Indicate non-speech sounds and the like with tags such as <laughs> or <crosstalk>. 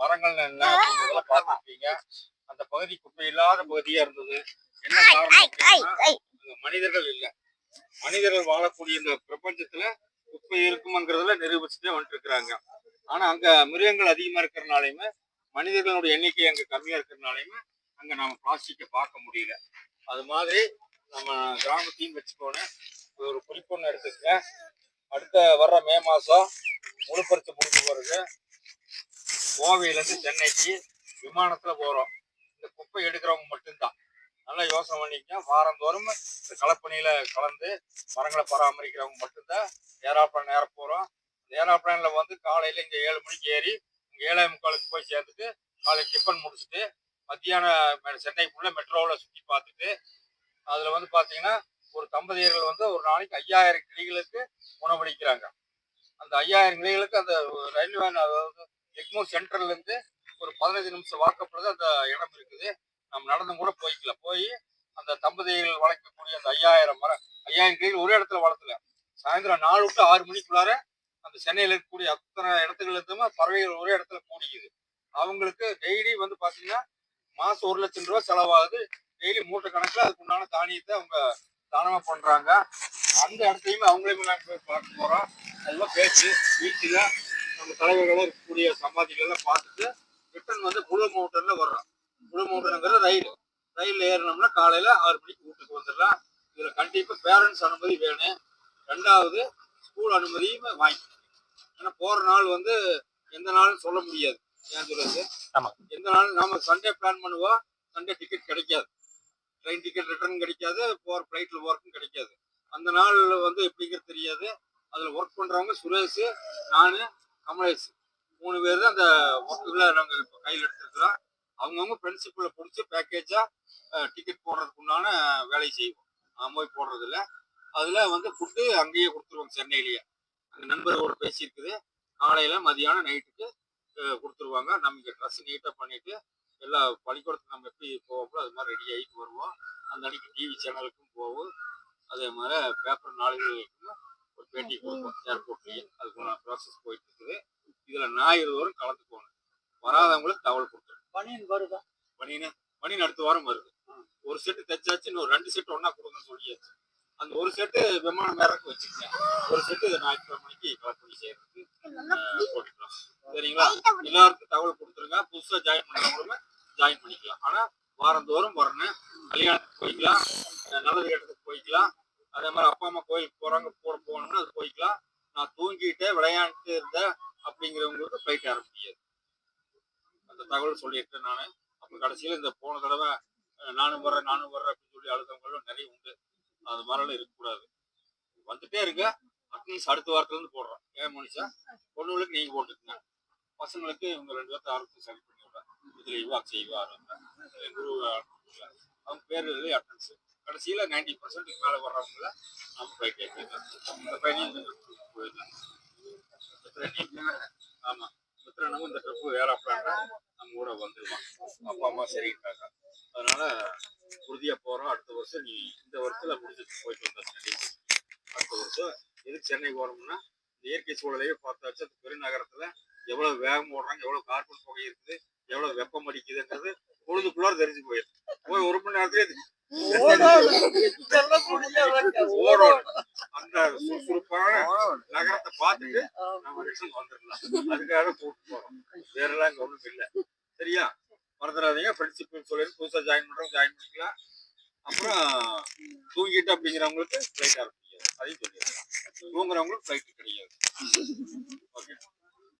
மரங்கள் என்ன பார்த்துருப்பீங்க. அந்த பகுதி குப்பை இல்லாத பகுதியா இருந்தது. என்ன காரணம் மனிதர்கள் இல்ல. மனிதர்கள் வாழக்கூடிய இந்த பிரபஞ்சத்துல குப்பை இருக்குமாங்கிறதுல நிரூபிச்சுட்டே வந்துட்டு இருக்கிறாங்க ஆனா அங்க மிருகங்கள் அதிகமா இருக்கிறனாலையுமே மனிதர்களுடைய எண்ணிக்கை அங்க கம்மியா இருக்கிறனாலையுமே அங்க நாம பிளாஸ்டிக்கை பார்க்க முடியல. அது மாதிரி நம்ம கிராமத்தையும் வச்சுக்கோன்னு ஒரு குறிப்பொன்று எடுத்துக்கங்க. அடுத்த வர்ற மே மாசம் முழுப்பரிச்சு முடிக்க போறது. கோவையில இருந்து சென்னைக்கு விமானத்துல போறோம். இந்த குப்பை எடுக்கிறவங்க மட்டும்தான். நல்லா யோசனை பண்ணிக்க வாரந்தோறும் இந்த களப்பணியில கலந்து மரங்களை பராமரிக்கிறவங்க மட்டும்தான். ஏரோப்ளான் ஏற போறோம். இந்த வந்து காலையில இங்க ஏழு மணிக்கு ஏறி இங்க ஏழே முக்காலுக்கு போய் சேர்ந்துட்டு காலை டிஃபன் முடிச்சுட்டு மத்தியானம் மெ- சென்னைக்குள்ள மெட்ரோவில் சுற்றி பார்த்துட்டு அதில் வந்து பார்த்தீங்கன்னா ஒரு தம்பதியர்கள் வந்து ஒரு நாளைக்கு ஐயாயிரம் கிளிகளுக்கு உணவளிக்கிறாங்க. அந்த ஐயாயிரம் கிளிகளுக்கு அந்த ரயில்வே வேன் அதாவது எக்மோர் சென்டர்ல இருந்து ஒரு பதினஞ்சு நிமிஷம் வாக்கப்படுது அந்த இடம் இருக்குது. நம்ம நடந்து கூட போய்க்கலாம் போய் அந்த தம்பதிகள் வளர்க்கக்கூடிய அந்த ஐயாயிரம் மரம் ஐயாயிரம் கிளிகள் ஒரே இடத்துல வளர்த்துல. சாயந்தரம் நாலு டு ஆறு மணிக்குள்ளார அந்த சென்னையில் இருக்கக்கூடிய அத்தனை இடத்துகள்ல இருந்துமே பறவைகள் ஒரே இடத்துல கூடிக்குது அவங்களுக்கு டெய்லி வந்து பார்த்தீங்கன்னா மாதம் ஒரு லட்சம் ரூபா செலவாகுது. டெய்லி மூட்டை கணக்கில் அதுக்கு உண்டான தானியத்தை அவங்க தானமாக பண்ணுறாங்க அந்த இடத்தையுமே அவங்களையும் நாங்கள் போய் பார்க்க போகிறோம் அதெல்லாம் பேச்சு வீட்டில் நம்ம தலைவர்களாக இருக்கக்கூடிய சமாதிகள்லாம் பார்த்துட்டு ரிட்டர்ன் வந்து முழு மவுண்டன்ல வர்றோம் முழு மவுண்டனுங்கிறது ரயில். ரயில் ஏறினோம்னா காலையில ஆறு மணிக்கு வீட்டுக்கு வந்துடலாம். இதுல கண்டிப்பா பேரண்ட்ஸ் அனுமதி வேணும். ரெண்டாவது ஸ்கூல் அனுமதியும் வாங்கிக்கணும். ஏன்னா போற நாள் வந்து எந்த நாள்னு சொல்ல முடியாது. ஏன் சொல்றது? ஆமா. எந்த நாள் நாம சண்டே பிளான் பண்ணுவோம் சண்டே டிக்கெட் கிடைக்காது. ட்ரெயின் டிக்கெட் ரிட்டர்ன் கிடைக்காது போற ஃப்ளைட்ல போறதுக்கும் கிடைக்காது. அந்த நாள் வந்து எப்படிங்கிறது தெரியாது. அதுல ஒர்க் பண்றவங்க சுரேஷ் நானு கமலேஷ் மூணு பேர் தான் அந்த ஒர்க்குகளை நாங்கள் இப்போ கையில் எடுத்துருக்கிறோம். அவங்கவுங்க ஃப்ரெண்ட்ஷிப்பில் பிடிச்சி பேக்கேஜாக டிக்கெட் போடுறதுக்கு உண்டான வேலையை செய்வோம். போய் போடுறதில்ல. அதில் வந்து ஃபுட்டு அங்கேயே கொடுத்துருவாங்க சென்னையிலேயே. அந்த நண்பரோட பேசியிருக்குது. காலையில் மதியானம் நைட்டுக்கு கொடுத்துருவாங்க. நம்ம ட்ரெஸ் நீட்டாக பண்ணிவிட்டு எல்லா பள்ளிக்கூடத்துக்கு நம்ம எப்படி போவோமோ அது மாதிரி ரெடி ஆகிட்டு வருவோம். அந்த அன்னைக்கு டிவி சேனலுக்கும் போவோம். அதே மாதிரி பேப்பர் நாளிதழ்களுக்கும் பேட்டி கொடுப்போம் ஏர்போர்ட்லேயே அதுக்குள்ள ப்ராசஸ் போயிட்டு இருக்குது. இதில் ஞாயிறு தோறும் கலந்துக்கோணும் வராதவங்களுக்கு தகவல் கொடுத்துருவோம். பனியன் வருதா? பனின்னு பனின்னு அடுத்த வாரம் வருது. ஒரு செட்டு தைச்சாச்சு இன்னும் ரெண்டு செட்டு ஒண்ணா கொடுங்கன்னு சொல்லியாச்சு. அந்த ஒரு செட்டு விமானம் மேறக்கு வச்சுருக்கேன் ஒரு செட்டு ஞாயிற்றுக்கிழமை மணிக்கு கலெக்ட் பண்ணி செய்யறதுக்கு போட்டுக்கலாம். சரிங்களா? எல்லாருக்கும் தகவல் கொடுத்துருங்க. புதுசா ஜாயின் பண்றவங்களுமே ஜாயின் பண்ணிக்கலாம். ஆனா வாரந்தோறும் வரணும். கல்யாணத்துக்கு போய்க்கலாம். நல்லது கெட்டதுக்கு போய்க்கலாம். அதே மாதிரி அப்பா அம்மா கோயிலுக்கு போறாங்க போட போகணும்னா அது நான் தூங்கிட்டே விளையாண்டுட்டு இருந்தேன் அப்படிங்கிறவங்களுக்கு ஃப்ளைட் ஆரம்பிக்காது அந்த தகவல் சொல்லியிருக்கேன் நான். அப்போ கடைசியில் இந்த போன தடவை நானும் வர்றேன் நானும் வர்றேன் அப்படின்னு சொல்லி அழுத்தவங்களும் நிறைய உண்டு. அது மாதிரிலாம் இருக்கக்கூடாது. வந்துட்டே இருங்க. அட்லீஸ்ட் அடுத்த வாரத்துலேருந்து போடுறோம் ஏன் மனுஷா? பொண்ணுங்களுக்கு நீங்கள் போட்டுக்கங்க. பசங்களுக்கு இவங்க ரெண்டு பேர்த்த ஆரம்பித்து சரி பண்ணி விடுறேன் இதில் இவா செய்வார் குரு அவங்க பேர் எழுதி அட்டன்ஸ் கடைசியில் நைன்டி பர்சன்ட் மேலே வர்றவங்கள நம்ம போய் கேட்கலாம் இந்த பையனையும் போயிடலாம். ஆமாம் மித்திரனும் இந்த ட்ரிப்பு வேற பிளான் நம்ம கூட வந்துடுவான் அப்பா அம்மா சரிட்டாங்க அதனால உறுதியா போகிறோம் அடுத்த வருஷம் நீ இந்த வருஷத்தில் முடிஞ்சிட்டு போயிட்டு வந்த சென்னை அடுத்த வருஷம் எதுக்கு சென்னை போகிறோம்னா இந்த இயற்கை சூழலையே பார்த்தாச்சு. அந்த பெருநகரத்தில் எவ்வளோ வேகம் ஓடுறாங்க எவ்வளோ கார்பன் புகை இருக்குது எவ்வளோ வெப்பம் அடிக்குதுன்றது பொழுதுக்குள்ளார தெரிஞ்சு போயிடுது. போய் ஒரு மணி நேரத்துலேயே அந்த சுறுசுறுப்பான நகரத்தை பார்த்துட்டு நம்ம ரிட்டர்ன் வந்துடலாம். அதுக்காக கூப்பிட்டு போறோம். வேறெல்லாம் இங்க ஒண்ணும் இல்லை. சரியா? மறந்துடாதீங்க. ஃப்ரெண்ட்ஷிப் சொல்லி புதுசா ஜாயின் பண்றவங்க ஜாயின் பண்ணிக்கலாம். அப்புறம் தூங்கிட்டு அப்படிங்கிறவங்களுக்கு ஃப்ளைட் ஆரம்பிக்காது அதையும் சொல்லிடலாம். தூங்குறவங்களுக்கு ஃப்ளைட் கிடையாது. <laughs> ஓகே